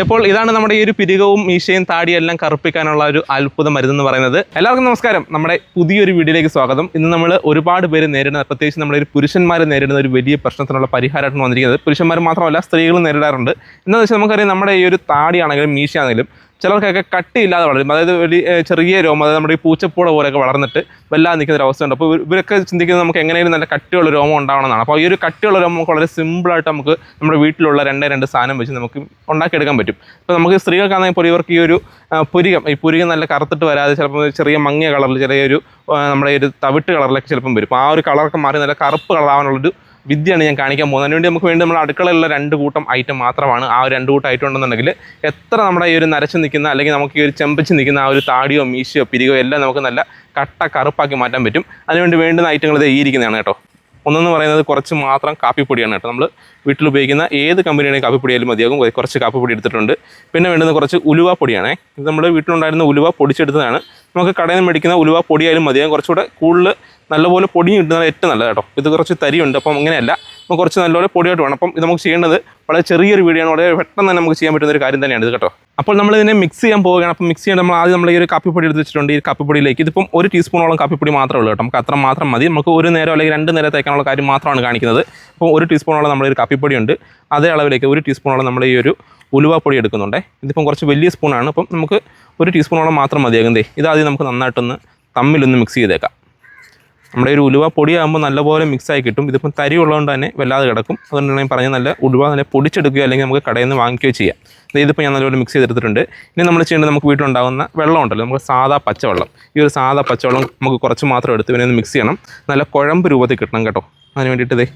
അപ്പോൾ ഇതാണ് നമ്മുടെ ഈ ഒരു പിരികവും മീശയും താടിയും എല്ലാം കറുപ്പിക്കാനുള്ള ഒരു അത്ഭുത മരുന്ന് പറയുന്നത്. എല്ലാവർക്കും നമസ്കാരം. നമ്മുടെ പുതിയൊരു വീഡിയോയിലേക്ക് സ്വാഗതം. ഇന്ന് നമ്മൾ ഒരുപാട് പേര് നേരിടുന്ന പ്രത്യേകിച്ച് നമ്മുടെ ഒരു പുരുഷന്മാർ നേരിടുന്ന ഒരു വലിയ പ്രശ്നത്തിനുള്ള പരിഹാരമായിട്ടാണ് വന്നിരിക്കുന്നത്. പുരുഷന്മാർ മാത്രമല്ല സ്ത്രീകളും നേരിടാറുണ്ട്. എന്താണെന്ന് വെച്ചാൽ നമുക്കറിയാം നമ്മുടെ ഈ ഒരു താടിയാണെങ്കിലും മീശയാണെങ്കിലും ചിലർക്കൊക്കെ കട്ടിയില്ലാതെ വളരും. അതായത് വലിയ ചെറിയ രോമം അതായത് നമ്മുടെ ഈ പൂച്ചപ്പൂട പോലെയൊക്കെ വളർന്നിട്ട് വല്ലാതെ നിൽക്കുന്ന ഒരു അവസ്ഥയുണ്ട്. അപ്പോൾ ഇവരൊക്കെ ചിന്തിക്കുന്നത് നമുക്ക് എങ്ങനെയും നല്ല കട്ടിയുള്ള രോമം ഉണ്ടാവണമെന്നാണ്. അപ്പോൾ ഈ ഒരു കട്ടിയുള്ള രോമം വളരെ സിമ്പിളായിട്ട് നമുക്ക് നമ്മുടെ വീട്ടിലുള്ള രണ്ടേ രണ്ട് സാധനം വെച്ച് നമുക്ക് ഉണ്ടാക്കിയെടുക്കാൻ പറ്റും. അപ്പോൾ നമുക്ക് സ്ത്രീകൾക്കാണെങ്കിൽ ഇപ്പോൾ ഇവർക്ക് ഈ ഒരു പുരികം ഈ പുരികം നല്ല കറുത്തിട്ട് വരാതെ ചിലപ്പോൾ ചെറിയ മങ്ങിയ കളറിൽ ചെറിയൊരു നമ്മുടെ ഒരു തവിട്ട് കളറിലൊക്കെ ചിലപ്പം വരും. അപ്പോൾ ആ ഒരു കളറൊക്കെ മാറി നല്ല കറുപ്പ് കളറാവാനുള്ളൊരു വിദ്യയാണ് ഞാൻ കാണിക്കാൻ പോകുന്നത്. അതിനുവേണ്ടി നമുക്ക് വേണ്ടി നമ്മുടെ അടുക്കളയിലുള്ള രണ്ട് കൂട്ടം ഐറ്റം മാത്രമാണ് ആ രണ്ട് കൂട്ടം ഐറ്റം ഉണ്ടെന്നുണ്ടെങ്കിൽ എത്ര നമ്മുടെ ഈ ഒരു നരച്ച് നിൽക്കുന്ന അല്ലെങ്കിൽ നമുക്ക് ഈ ഒരു ചെമ്പച്ച് നിൽക്കുന്ന ആ ഒരു താടിയോ മീശയോ പിരികോ എല്ലാം നമുക്ക് നല്ല കട്ട കറുപ്പാക്കി മാറ്റാൻ പറ്റും. അതിനുവേണ്ടി വേണ്ടുന്ന ഐറ്റങ്ങൾ ഇത് ഈ ഇരിക്കുന്നതാണ് കേട്ടോ. ഒന്നെന്ന് പറയുന്നത് കുറച്ച് മാത്രം കാപ്പിപ്പൊടിയാണ് കേട്ടോ. നമ്മൾ വീട്ടിൽ ഉപയോഗിക്കുന്ന ഏത് കമ്പനിയുടെ കാപ്പിപ്പൊടിയായാലും മതിയാകും. കുറച്ച് കാപ്പിപ്പൊടി എടുത്തിട്ടുണ്ട്. പിന്നെ വേണ്ടുന്ന കുറച്ച് ഉലുവ പൊടിയാണേ. ഇത് നമ്മുടെ വീട്ടിലുണ്ടായിരുന്ന ഉലുവ പൊടിച്ചെടുത്തതാണ്. നമുക്ക് കടയിൽ നിന്ന് മേടിക്കുന്ന ഉലുവ പൊടിയായാലും മതിയാകും. കുറച്ചുകൂടെ കൂടുതൽ നല്ലപോലെ പൊടിഞ്ഞ് കിട്ടുന്നത് ഏറ്റവും നല്ലത് കേട്ടോ. ഇത് കുറച്ച് തരിയുണ്ട്. അപ്പം അങ്ങനെയല്ല. നമുക്ക് കുറച്ച് നല്ലപോലെ പൊടിയായിട്ട് വേണം. അപ്പം ഇത് നമുക്ക് ചെയ്യേണ്ടത് വളരെ ചെറിയൊരു വീഡിയോ ആണ്. വളരെ പെട്ടെന്ന് തന്നെ നമുക്ക് ചെയ്യാൻ പറ്റുന്ന ഒരു കാര്യം തന്നെയാണ് ഇത് കേട്ടോ. അപ്പോൾ നമ്മൾ ഇതിനെ മിക്സ് ചെയ്യാൻ പോവുകയാണ്. അപ്പം മിക്സ് ചെയ്യാൻ നമ്മൾ ആദ്യം നമ്മൾ ഈ ഒരു കാപ്പിപ്പൊടി എടുത്ത് വെച്ചിട്ടുണ്ട്. ഈ കാപ്പിപ്പൊടിയിലേക്ക് ഇതിപ്പം ഒരു ടീസ്പൂണോളം കാപ്പിപ്പൊടി മാത്രമേ ഉള്ളൂ കേട്ടോ. നമുക്ക് അത്ര മാത്രം മതി. നമുക്ക് ഒരു നേരം അല്ലെങ്കിൽ രണ്ട് നേരം തേക്കാനുള്ള കാര്യം മാത്രമാണ് കാണിക്കുന്നത്. അപ്പോൾ ഒരു ടീസ്പൂണോളം നമ്മൾ ഒരു കാപ്പിപ്പൊടി ഉണ്ട്. അതേ അളവിലേക്ക് ഒരു ടീസ്പൂണോളം നമ്മൾ ഈ ഒരു ഉലുവാപ്പൊടി എടുക്കുന്നുണ്ട്. ഇതിപ്പം കുറച്ച് വലിയ സ്പൂണാണ് അപ്പം നമുക്ക് ഒരു ടീസ്പൂണോളം മാത്രം മതിയാകും ഇതാദ്യം നമുക്ക് നന്നായിട്ടൊന്ന് തമ്മിലൊന്ന് മിക്സ് ചെയ്തേക്കാം. നമ്മുടെ ഒരു ഉലുവ പൊടിയാകുമ്പോൾ നല്ലപോലെ മിക്സ് ആയി കിട്ടും. ഇതിപ്പം തരി ഉള്ളതുകൊണ്ട് തന്നെ വല്ലാതെ കിടക്കും. അതുകൊണ്ടാണ് ഞാൻ പറഞ്ഞ നല്ല ഉലുവ നല്ല പൊടിച്ചെടുക്കുകയോ അല്ലെങ്കിൽ നമുക്ക് കടയിൽ നിന്ന് വാങ്ങിക്കുകയോ ചെയ്യാം. ഇതിപ്പോൾ ഞാൻ നല്ലപോലെ മിക്സ് ചെയ്തെടുത്തിട്ടുണ്ട്. ഇനി നമ്മൾ ചെയ്യേണ്ടത് നമുക്ക് വീട്ടിലുണ്ടാകുന്ന വെള്ളം ഉണ്ടല്ലോ നമുക്ക് സാധാ പച്ചവെള്ളം. ഈ ഒരു സാധാ പച്ചവെള്ളം നമുക്ക് കുറച്ച് മാത്രം എടുത്ത് ഇവനെ മിക്സ് ചെയ്യണം. നല്ല കുഴമ്പ് രൂപത്തിൽ കിട്ടണം കേട്ടോ. അതിന് വേണ്ടിയിട്ട്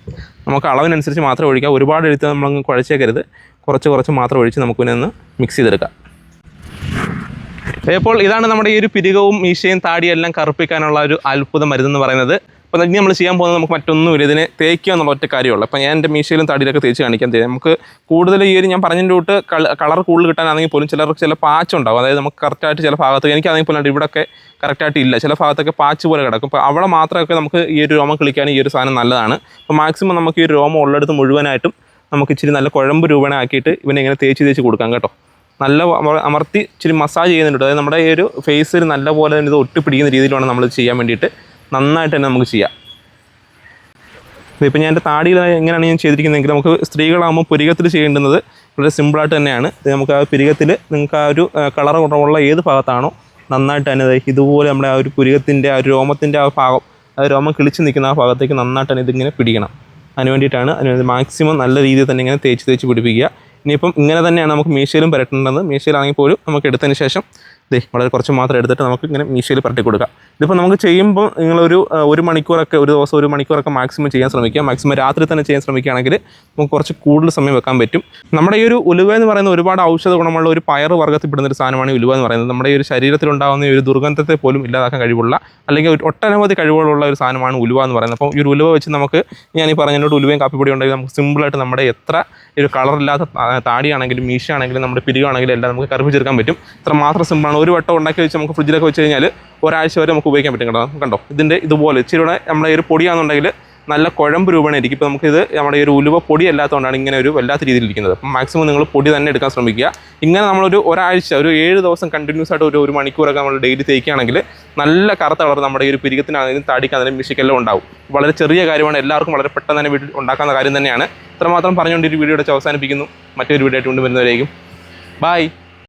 നമുക്ക് അളവിനനുസരിച്ച് മാത്രം ഒഴിക്കുക ഒരുപാട് എടുത്ത് നമ്മളങ്ങ് കുഴച്ചേക്കരുത്. കുറച്ച് കുറച്ച് മാത്രം ഒഴിച്ച് നമുക്ക് ഇതിനെ ഒന്ന് മിക്സ് ചെയ്തെടുക്കാം. അപ്പോൾ ഇതാണ് നമ്മുടെ ഈ ഒരു പിരികവും മീശയും താടിയും എല്ലാം കറുപ്പിക്കാനുള്ള ഒരു അത്ഭുത മരുന്ന് പറയുന്നത്. അപ്പോൾ ഇനി നമ്മൾ ചെയ്യാൻ പോകുന്നത് നമുക്ക് മറ്റൊന്നുമില്ല. ഇതിനെ തേക്കുക എന്നുള്ള ഒറ്റ കാര്യമുള്ളൂ അപ്പോൾ ഞാൻ എന്റെ മീശയിലും താടിയിലൊക്കെ തേച്ച് കാണിക്കാൻ തരും നമുക്ക് കൂടുതൽ ഈ ഒരു ഞാൻ പറഞ്ഞതിന്റെ തൊട്ട് കളർ കൂടുതൽ കിട്ടാനാണെങ്കിൽ പോലും ചിലർക്ക് ചില പാച്ച് ഉണ്ടാവും. അതായത് നമുക്ക് കറക്റ്റായിട്ട് ചില ഭാഗത്ത് എനിക്കാണെങ്കിൽ പോലും ഇവിടെയൊക്കെ കറക്റ്റായിട്ട് ഇല്ല. ചില ഭാഗത്തൊക്കെ പാച്ച് പോലെ കിടക്കും. അപ്പോൾ അവിടെ മാത്രമൊക്കെ നമുക്ക് ഈ ഒരു രോമം കിളിക്കാൻ ഈ ഒരു സാധനം നല്ലതാണ്. അപ്പോൾ മാക്സിമം നമുക്ക് ഈ ഒരു രോമം ഉള്ളിടത്ത് മുഴുവനായിട്ടും നമുക്ക് ഇച്ചിരി നല്ല കുഴമ്പ് രൂപേണ ആക്കിയിട്ട് ഇവനെ ഇങ്ങനെ തേച്ച് തേച്ച് കൊടുക്കാം കേട്ടോ. നല്ല അമ- അമർത്തി ഇച്ചിരി മസാജ് ചെയ്യുന്നുണ്ട്. അതായത് നമ്മുടെ ഈ ഒരു ഫേസിൽ നല്ല പോലെ തന്നെ ഇത് ഒട്ടിപ്പിടിക്കുന്ന രീതിയിൽ വേണം നമ്മൾ ചെയ്യാൻ വേണ്ടിയിട്ട് നന്നായിട്ട് തന്നെ നമുക്ക് ചെയ്യാം. ഇപ്പോൾ ഞാൻ എന്റെ താടിയിൽ എങ്ങനെയാണ് ഞാൻ ചെയ്തിരിക്കുന്നതെങ്കിൽ നമുക്ക് സ്ത്രീകളാകുമ്പോൾ പുരികത്തിൽ ചെയ്യേണ്ടുന്നത് വളരെ സിമ്പിളായിട്ട് തന്നെയാണ്. നമുക്ക് ആ പുരികത്തിൽ നിങ്ങൾക്ക് ആ ഒരു കളർ കുറവുള്ള ഏത് ഭാഗത്താണോ നന്നായിട്ട് തന്നെ ഇതുപോലെ നമ്മുടെ ആ ഒരു പുരികത്തിന്റെ ആ ഒരു രോമത്തിന്റെ ആ ഭാഗം ആ രോമം കിളിച്ച് നിൽക്കുന്ന ആ ഭാഗത്തേക്ക് നന്നായിട്ട് തന്നെ ഇതിങ്ങനെ പിടിക്കണം. അതിന് വേണ്ടിയിട്ടാണ് അതിന് മാക്സിമം നല്ല രീതിയിൽ തന്നെ ഇങ്ങനെ തേച്ച് തേച്ച് പിടിപ്പിക്കുക. ഇനിയിപ്പം ഇങ്ങനെ തന്നെയാണ് നമുക്ക് മീശയിലും പരട്ടേണ്ടത്. മീശയിലാണെങ്കിൽ പോലും നമുക്ക് എടുത്തതിന് ശേഷം ദേ വളരെ കുറച്ച് മാത്രം എടുത്തിട്ട് നമുക്ക് ഇങ്ങനെ മീശയിൽ പരട്ടി കൊടുക്കാം. ഇതിപ്പോൾ നമുക്ക് ചെയ്യുമ്പോൾ നിങ്ങളൊരു ഒരു മണിക്കൂറൊക്കെ ഒരു ദിവസം ഒരു മണിക്കൂറൊക്കെ മാക്സിമം ചെയ്യാൻ ശ്രമിക്കുക. മാക്സിമം രാത്രി തന്നെ ചെയ്യാൻ ശ്രമിക്കുകയാണെങ്കിൽ നമുക്ക് കുറച്ച് കൂടുതൽ സമയം വെക്കാൻ പറ്റും. നമ്മുടെ ഈ ഒരു ഉലുവ എന്ന് പറയുന്ന ഒരുപാട് ഔഷധ ഗുണമുള്ള ഒരു പയർ വർഗത്തിൽപ്പെടുന്ന ഒരു സാധനമാണ് ഉലുവ എന്ന് പറയുന്നത്. നമ്മുടെ ഈ ഒരു ശരീരത്തിലുണ്ടാകുന്ന ഒരു ദുർഗന്ധത്തെ പോലും ഇല്ലാതാക്കാൻ കഴിവുള്ള അല്ലെങ്കിൽ ഒട്ടനവധി കഴിവുകളുള്ള ഒരു സാധനമാണ് ഉലുവ എന്ന് പറയുന്നത്. അപ്പോൾ ഈ ഒരു ഉലുവ വെച്ച് നമുക്ക് ഞാൻ ഈ പറഞ്ഞതിനോട് ഉലുവയും കാപ്പിപ്പൊടി ഉണ്ടെങ്കിൽ നമുക്ക് സിമ്പിളായിട്ട് നമ്മുടെ എത്ര ഒരു കളറില്ലാത്ത താടിയാണെങ്കിലും മീശയാണെങ്കിലും നമ്മുടെ പിരികാണെങ്കിലും എല്ലാം നമുക്ക് കറുപ്പിച്ചെടുക്കാൻ പറ്റും. ഇത്ര മാത്രം സിമ്പിളാണ് ഒരു വട്ടം ഉണ്ടാക്കി വെച്ച് നമുക്ക് ഫ്രിഡ്ജിലൊക്കെ വെച്ച് കഴിഞ്ഞാൽ ഒരാഴ്ച വരെ നമുക്ക് ഉപയോഗിക്കാൻ പറ്റും കേട്ടോ. കണ്ടോ? ഇതിന്റെ ഇതുപോലെ ഇച്ചിരി കൂടെ നമ്മുടെ ഒരു പൊടിയാണെന്നുണ്ടെങ്കിൽ നല്ല കുഴമ്പ് രൂപേണയായിരിക്കും. ഇപ്പോൾ നമുക്കിത് നമ്മുടെ ഒരു ഉലുവ പൊടി അല്ലാത്തതുകൊണ്ടാണ് ഇങ്ങനെ ഒരു വല്ലാത്ത രീതിയിൽ ഇരിക്കുന്നത്. അപ്പം മാക്സിമം നിങ്ങൾ പൊടി തന്നെ എടുക്കാൻ ശ്രമിക്കുക. ഇങ്ങനെ നമ്മളൊരു ഒരാഴ്ച ഒരു ഏഴ് ദിവസം കണ്ടിന്യൂസ് ആയിട്ട് ഒരു ഒരു മണിക്കൂറൊക്കെ നമ്മൾ ഡെയിലി തേക്കുകയാണെങ്കിൽ നല്ല കറുത്ത കളർ നമ്മുടെ ഈ ഒരു പിരികത്തിനാണെങ്കിലും താടിക്കാണെങ്കിലും മിഷിക്കെല്ലാം ഉണ്ടാവും. വളരെ ചെറിയ കാര്യമാണ്. എല്ലാവർക്കും വളരെ പെട്ടെന്ന് തന്നെ വീട്ടിൽ ഉണ്ടാക്കുന്ന കാര്യം തന്നെയാണ്. ഇത്രമാത്രം പറഞ്ഞുകൊണ്ട് ഈ വീഡിയോ അവസാനിപ്പിക്കുന്നു. മറ്റൊരു വീഡിയോ ആയിട്ട് കൊണ്ടുവരുന്നവരേക്കും ബായ്